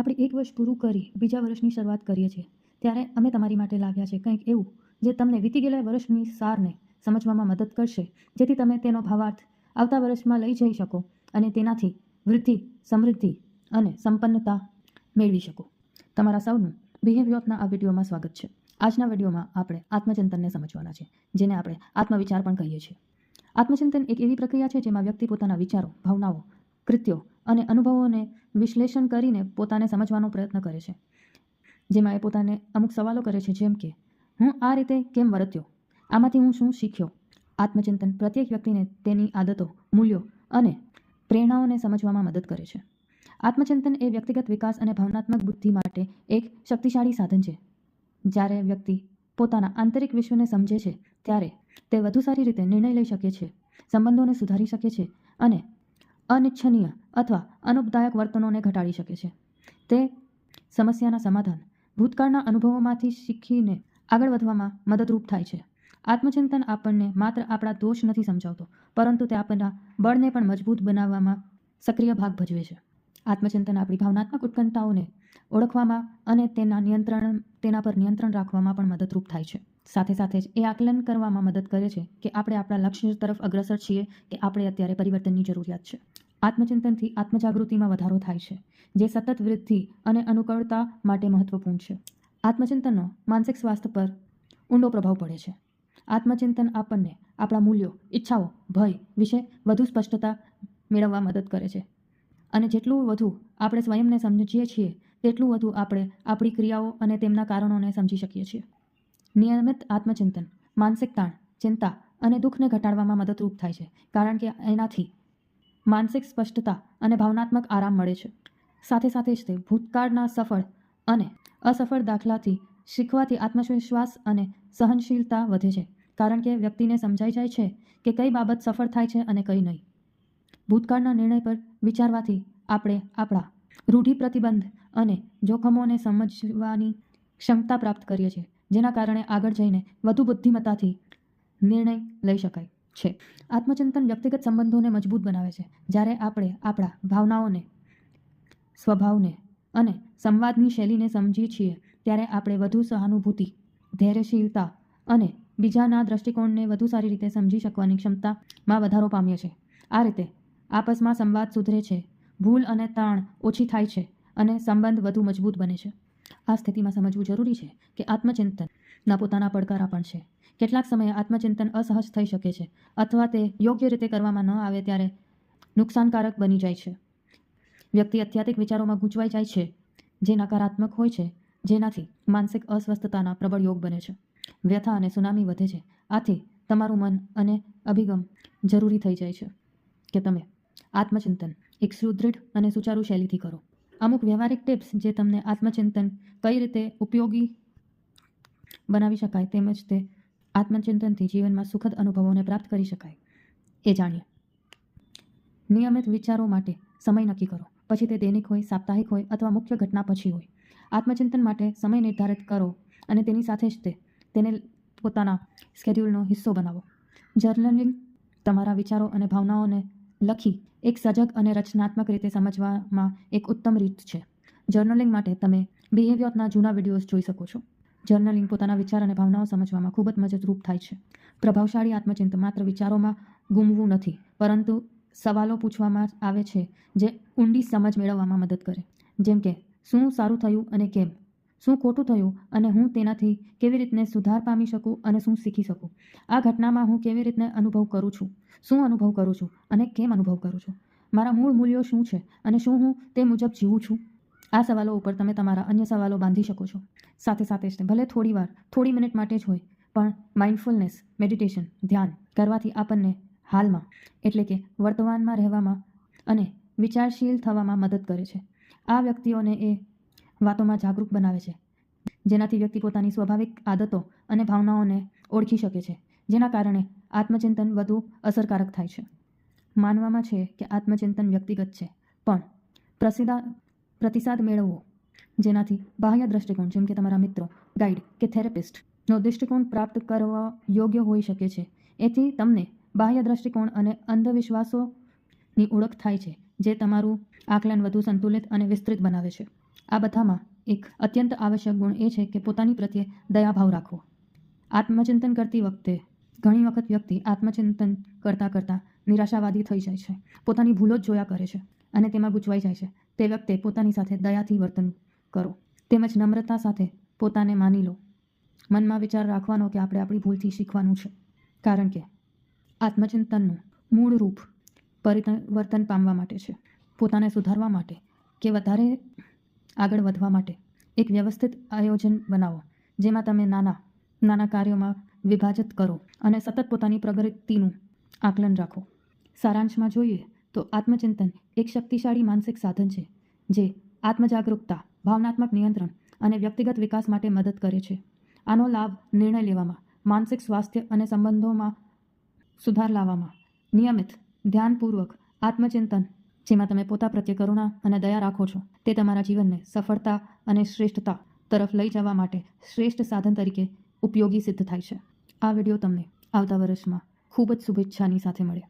આપણે એક વર્ષ પૂરું કરી બીજા વર્ષની શરૂઆત કરીએ છીએ. ત્યારે અમે તમારી માટે લાવ્યા છે કંઈક એવું જે તમને વીતી ગયેલા વર્ષની સારને સમજવામાં મદદ કરશે, જેથી તમે તેનો ભાવાર્થ આવતા વર્ષમાં લઈ જઈ શકો અને તેનાથી વૃદ્ધિ, સમૃદ્ધિ અને સંપન્નતા મેળવી શકો. તમારા સૌનું બિહેવિયરના આ વિડીયોમાં સ્વાગત છે. આજના વિડીયોમાં આપણે આત્મચિંતનને સમજવાના છે, જેને આપણે આત્મવિચાર પણ કહીએ છીએ. આત્મચિંતન એક એવી પ્રક્રિયા છે જેમાં વ્યક્તિ પોતાના વિચારો, ભાવનાઓ કૃત્યો અને અનુભવોને વિશ્લેષણ કરીને પોતાને સમજવાનો પ્રયત્ન કરે છે. જેમાં એ પોતાને અમુક સવાલો કરે છે, જેમ કે, હું આ રીતે કેમ વર્ત્યો? આમાંથી હું શું શીખ્યો? આત્મચિંતન પ્રત્યેક વ્યક્તિને તેની આદતો, મૂલ્યો અને પ્રેરણાઓને સમજવામાં મદદ કરે છે. આત્મચિંતન એ વ્યક્તિગત વિકાસ અને ભાવનાત્મક બુદ્ધિ માટે એક શક્તિશાળી સાધન છે. જ્યારે વ્યક્તિ પોતાના આંતરિક વિશ્વને સમજે છે, ત્યારે તે વધુ સારી રીતે નિર્ણય લઈ શકે છે, સંબંધોને સુધારી શકે છે અને અનિચ્છનીય અથવા અનુપદાયક વર્તનોને ઘટાડી શકે છે. તે સમસ્યાના સમાધાન, ભૂતકાળના અનુભવોમાંથી શીખીને આગળ વધવામાં મદદરૂપ થાય છે. આત્મચિંતન આપણને માત્ર આપણા દોષ નથી સમજાવતો, પરંતુ તે આપણના બળને પણ મજબૂત બનાવવામાં સક્રિય ભાગ ભજવે છે. આત્મચિંતન આપણી ભાવનાત્મક ઉત્કંઠાઓને ઓળખવામાં અને તેના નિયંત્રણ, તેના પર નિયંત્રણ રાખવામાં પણ મદદરૂપ થાય છે. સાથે સાથે જ એ આકલન કરવામાં મદદ કરે છે કે આપણે આપણા લક્ષ્ય તરફ અગ્રસર છીએ કે આપણે અત્યારે પરિવર્તનની જરૂરિયાત છે. આત્મચિંતનથી આત્મજાગૃતિમાં વધારો થાય છે, જે સતત વૃદ્ધિ અને અનુકૂળતા માટે મહત્વપૂર્ણ છે. આત્મચિંતનનો માનસિક સ્વાસ્થ્ય પર ઊંડો પ્રભાવ પડે છે. આત્મચિંતન આપણને આપણા મૂલ્યો, ઈચ્છાઓ, ભય વિશે વધુ સ્પષ્ટતા મેળવવા મદદ કરે છે. અને જેટલું વધુ આપણે સ્વયંને સમજીએ છીએ, તેટલું વધુ આપણે આપણી ક્રિયાઓ અને તેમના કારણોને સમજી શકીએ છીએ. નિયમિત આત્મચિંતન, માનસિક તાણ, ચિંતા અને દુઃખને ઘટાડવામાં મદદરૂપ થાય છે, કારણ કે એનાથી માનસિક સ્પષ્ટતા અને ભાવનાત્મક આરામ મળે છે. સાથે સાથે જ તે ભૂતકાળના સફળ અને અસફળ દાખલાથી શીખવાથી આત્મવિશ્વાસ અને સહનશીલતા વધે છે, કારણ કે વ્યક્તિને સમજાઈ જાય છે કે કઈ બાબત સફળ થાય છે અને કઈ નહીં. ભૂતકાળના નિર્ણય પર વિચારવાથી આપણે આપણા રૂઢિ પ્રતિબંધ અને જોખમોને સમજવાની ક્ષમતા પ્રાપ્ત કરીએ છીએ. જેના કારણે આગળ જઈને વધુ બુદ્ધિમત્તાથી નિર્ણય લઈ શકાય છે. આત્મચિંતન વ્યક્તિગત સંબંધોને મજબૂત બનાવે છે. જ્યારે આપણે આપણા ભાવનાઓને, સ્વભાવને અને સંવાદની શૈલીને સમજીએ છીએ, ત્યારે આપણે વધુ સહાનુભૂતિ, ધૈર્યશીલતા અને બીજાના દૃષ્ટિકોણને વધુ સારી રીતે સમજી શકવાની ક્ષમતામાં વધારો પામીએ છીએ. આ રીતે આપસમાં સંવાદ સુધરે છે. ભૂલ અને તાણ ઓછી થાય છે અને સંબંધ વધુ મજબૂત બને છે. આ સ્થિતિમાં સમજવું જરૂરી છે કે આત્મચિંતનના પોતાના પડકારા પણ છે. કેટલાક સમયે આત્મચિંતન અસહજ થઈ શકે છે અથવા તે યોગ્ય રીતે કરવામાં ન આવે ત્યારે નુકસાનકારક બની જાય છે. વ્યક્તિ અત્યાધિક વિચારોમાં ગૂંચવાઈ જાય છે, જે નકારાત્મક હોય છે, જેનાથી માનસિક અસ્વસ્થતાના પ્રબળ યોગ બને છે. વ્યથા અને સુનામી વધે છે, આથી તમારું મન અને અભિગમ જરૂરી થઈ જાય છે. કે તમે આત્મચિંતન એક સુદૃઢ અને સુચારુ શૈલીથી કરો. અમુક વ્યવહારિક ટિપ્સ જે તમને આત્મચિંતન કઈ રીતે ઉપયોગી બનાવી શકાય તેમજ તે આત્મચિંતનથી જીવનમાં સુખદ અનુભવોને પ્રાપ્ત કરી શકાય, એ જાણીએ. નિયમિત વિચારો માટે સમય નક્કી કરો. પછી તે દૈનિક હોય, સાપ્તાહિક હોય અથવા મુખ્ય ઘટના પછી હોય. આત્મચિંતન માટે સમય નિર્ધારિત કરો અને તેની સાથે જ તે, તેને પોતાના સ્કેડ્યુલનો હિસ્સો બનાવો. જર્નલિંગ તમારા વિચારો અને ભાવનાઓને લખી એક સજગ અને રચનાત્મક રીતે સમજવામાં એક ઉત્તમ રીત છે. જર્નલિંગ માટે તમે બિહેવિયરના જૂના વિડીયોઝ જોઈ શકો છો. જર્નલિંગ પોતાના વિચાર અને ભાવનાઓ સમજવામાં ખૂબ જ મદદરૂપ થાય છે. પ્રભાવશાળી આત્મચિંતન માત્ર વિચારોમાં ગુમવું નથી, પરંતુ સવાલો પૂછવામાં આવે છે જે ઊંડી સમજ મેળવવામાં મદદ કરે. જેમ કે, શું સારું થયું અને કેમ? શું ખોટું થયું અને હું તેનાથી કેવી રીતને સુધાર પામી શકું અને શું શીખી શકું? આ ઘટનામાં હું કેવી રીતને અનુભવ કરું છું? શું અનુભવ કરું છું અને કેમ અનુભવ કરું છું? મારા મૂળ મૂલ્યો શું છે અને શું હું તે મુજબ જીવું છું? આ સવાલો ઉપર તમે તમારા અન્ય સવાલો બાંધી શકો છો. સાથે સાથે જ ભલે થોડી વાર, થોડી મિનિટ માટે જ હોય, પણ માઇન્ડફુલનેસ મેડિટેશન ધ્યાન કરવાથી આપણને હાલમાં, એટલે કે વર્તમાનમાં રહેવામાં અને વિચારશીલ થવામાં મદદ કરે છે. આ વ્યક્તિઓને એ વાતોમાં જાગૃત બનાવે છે. જેનાથી વ્યક્તિ પોતાની સ્વાભાવિક આદતો અને ભાવનાઓને ઓળખી શકે છે, જેના કારણે આત્મચિંતન વધુ અસરકારક થાય છે. માનવામાં છે કે આત્મચિંતન વ્યક્તિગત છે, પણ પ્રસિદ્ધા પ્રતિસાદ મેળવવો, જેનાથી બાહ્ય દ્રષ્ટિકોણ, જેમ કે તમારા મિત્રો, ગાઈડ કે થેરેપિસ્ટનો દૃષ્ટિકોણ પ્રાપ્ત કરવા યોગ્ય હોઈ શકે છે. એથી તમને બાહ્ય દ્રષ્ટિકોણ અને અંધવિશ્વાસોની ઓળખ થાય છે, જે તમારું આકલન વધુ સંતુલિત અને વિસ્તૃત બનાવે છે. આ બધામાં એક અત્યંત આવશ્યક ગુણ એ છે કે પોતાની પ્રત્યે દયાભાવ રાખવો. આત્મચિંતન કરતી વખતે ઘણી વખત વ્યક્તિ આત્મચિંતન કરતાં કરતાં નિરાશાવાદી થઈ જાય છે. પોતાની ભૂલો જ જોયા કરે છે અને તેમાં ગૂંચવાઈ જાય છે. તે વખતે પોતાની સાથે દયાથી વર્તન કરો. તેમજ નમ્રતા સાથે પોતાને માની લો. મનમાં વિચાર રાખવાનો કે આપણે આપણી ભૂલથી શીખવાનું છે. કારણ કે આત્મચિંતનનું મૂળ રૂપ પરિવર્તન પામવા માટે છે. પોતાને સુધારવા માટે કે વધારે આગળ વધવા માટે એક વ્યવસ્થિત આયોજન બનાવો, જેમાં તમે નાના નાના કાર્યોમાં વિભાજિત કરો અને સતત પોતાની પ્રગતિનું આકલન રાખો. સારાંશમાં જોઈએ તો આત્મચિંતન એક શક્તિશાળી માનસિક સાધન છે, જે આત્મજાગરૂકતા, ભાવનાત્મક નિયંત્રણ અને વ્યક્તિગત વિકાસ માટે મદદ કરે છે. આનો લાભ નિર્ણય લેવામાં, માનસિક સ્વાસ્થ્ય અને સંબંધોમાં સુધાર લાવવામાં. નિયમિત, ધ્યાનપૂર્વક આત્મચિંતન જેમાં તમે પોતા પ્રત્યે કરુણા અને દયા રાખો છો, તે તમારા જીવનને સફળતા અને શ્રેષ્ઠતા તરફ લઈ જવા માટે શ્રેષ્ઠ સાધન તરીકે ઉપયોગી સિદ્ધ થાય છે. આ વીડિયો તમને આવતા વર્ષમાં ખૂબ જ શુભેચ્છાની સાથે મળે.